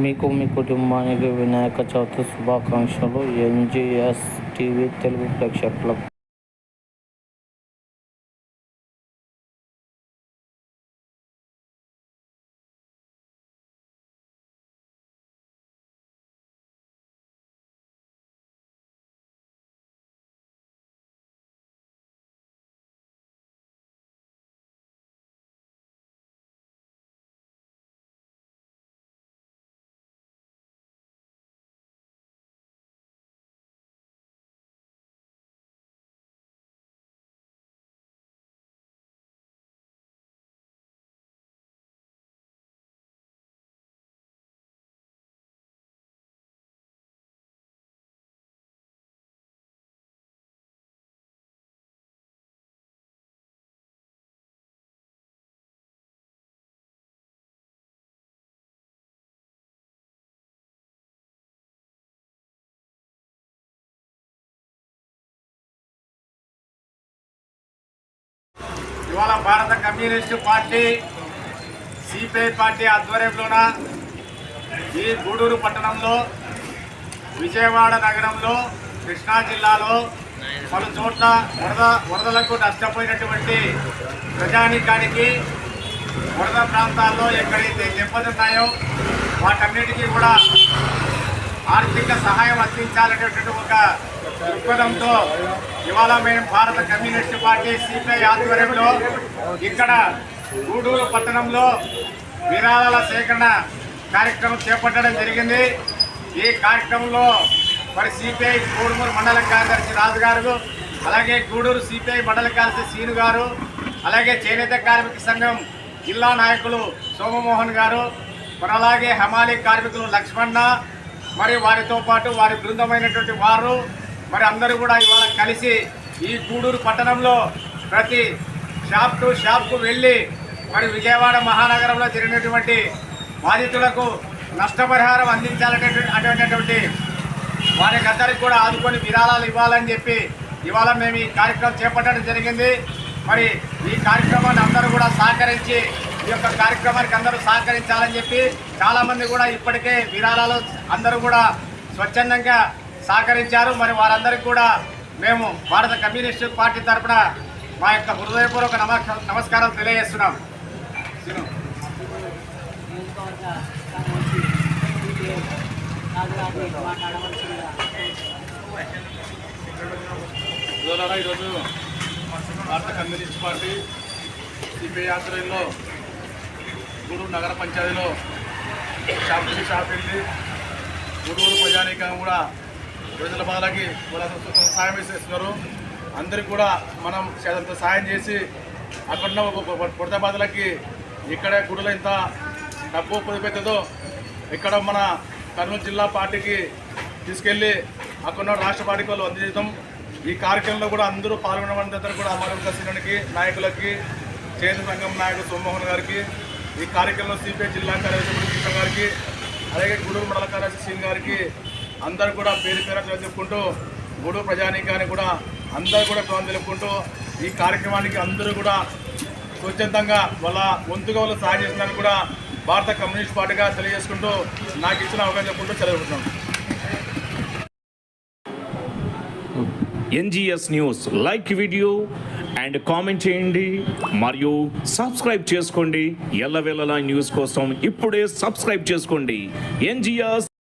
మీకు మీ కుటుంబానికి వినాయక చవితి శుభాకాంక్షలు. ఎన్జిఎస్ టీవీ తెలుగు ప్రేక్షకులకు. ఇవాళ భారత కమ్యూనిస్టు పార్టీ సిపిఐ పార్టీ ఆధ్వర్యంలోన ఈ గూడూరు పట్టణంలో విజయవాడ నగరంలో కృష్ణా జిల్లాలో పలు చోట్ల వరద వరదలకు నష్టపోయినటువంటి ప్రజానీకానికి వరద ప్రాంతాల్లో ఎక్కడైతే దెబ్బతిన్నాయో వాటన్నిటికీ కూడా ఆర్థిక సహాయం అందించాలనేటువంటి ఒక దృక్పథంతో ఇవాళ మేము భారత కమ్యూనిస్ట్ పార్టీ సిపిఐ ఆధ్వర్యంలో ఇక్కడ గూడూరు పట్టణంలో విరాళాల సేకరణ కార్యక్రమం చేపట్టడం జరిగింది. ఈ కార్యక్రమంలో మరి సిపిఐ గూడూరు మండల కార్యదర్శి రాజు గారు అలాగే గూడూరు సిపిఐ మండల కార్యదర్శి సీను గారు అలాగే చేనేత కార్మిక సంఘం జిల్లా నాయకులు సోమమోహన్ గారు మరి అలాగే హమాలి కార్మికులు లక్ష్మణ మరి వారితో పాటు వారి బృందమైనటువంటి వారు మరి అందరూ కూడా ఇవాళ కలిసి ఈ గూడూరు పట్టణంలో ప్రతి షాప్ టు షాప్కు వెళ్ళి మరి విజయవాడ మహానగరంలో జరిగినటువంటి బాధితులకు నష్టపరిహారం అందించాలనేటువంటి అటువంటిటువంటి వారికి అందరికి కూడా ఆదుకొని విరాళాలు ఇవ్వాలని చెప్పి ఇవాళ మేము ఈ కార్యక్రమం చేపట్టడం జరిగింది. మరి ఈ కార్యక్రమాన్ని అందరూ కూడా సహకరించి ఈ యొక్క కార్యక్రమానికి అందరూ సహకరించాలని చెప్పి చాలామంది కూడా ఇప్పటికే విరాళాలు అందరూ కూడా స్వచ్ఛందంగా సహకరించారు. మరి వారందరికీ కూడా మేము భారత కమ్యూనిస్టు పార్టీ తరఫున మా యొక్క హృదయపూర్వక నమస్క నమస్కారాలు తెలియజేస్తున్నాం. ఈరోజు భారత కమ్యూనిస్ట్ పార్టీ సిపిఐ ఆధ్వర్యంలో గూడూరు నగర పంచాయతీలో షాపింగ్ షాపింగ్ షాప్ వెళ్ళి గూడూరు ప్రజానీకం కూడా ప్రజల బాధలకి వాళ్ళ సాయం చేస్తున్నారు. అందరికి కూడా మనం చేతంత సాయం చేసి అక్కడ పుడత బాధలకి ఇక్కడ గుడిలో ఇంత డబ్బు పొదిపెట్టదో ఇక్కడ మన కర్నూలు జిల్లా పార్టీకి తీసుకెళ్ళి అక్కడ ఉన్న రాష్ట్ర పార్టీకి వాళ్ళు అందజేయడం ఈ కార్యక్రమంలో కూడా అందరూ పాల్గొనమందరూ కూడా అమర శ్రేణునికి నాయకులకి చేతి సంఘం నాయకుడు సోమమోహన్ గారికి ఈ కార్యక్రమంలో సిపిఐ జిల్లా కార్యదర్శి కృష్ణ గారికి అలాగే గుడూరు మండల కార్యదర్శి సింగ్ గారికి అందరూ కూడా పేరు పేరు చెప్పుకుంటూ గూడూరు ప్రజానీకాన్ని కూడా అందరూ కూడా ప్రోత్సాహం తెలుపుకుంటూ ఈ కార్యక్రమానికి అందరూ కూడా స్వచ్ఛందంగా వాళ్ళ వంతుగా వాళ్ళు సహాయం చేస్తున్నారని కూడా భారత కమ్యూనిస్ట్ పార్టీగా తెలియజేసుకుంటూ నాకు ఇచ్చిన అవకాశం చెప్పుకుంటూ చదువుకుంటున్నాను NGS news like video and comment చేయండి మరియు సబ్స్క్రైబ్ చేసుకోండి. ఎల్లవెల్లలా న్యూస్ కోసం ఇప్పుడే సబ్స్క్రైబ్ చేసుకోండి. ఎన్జిఎస్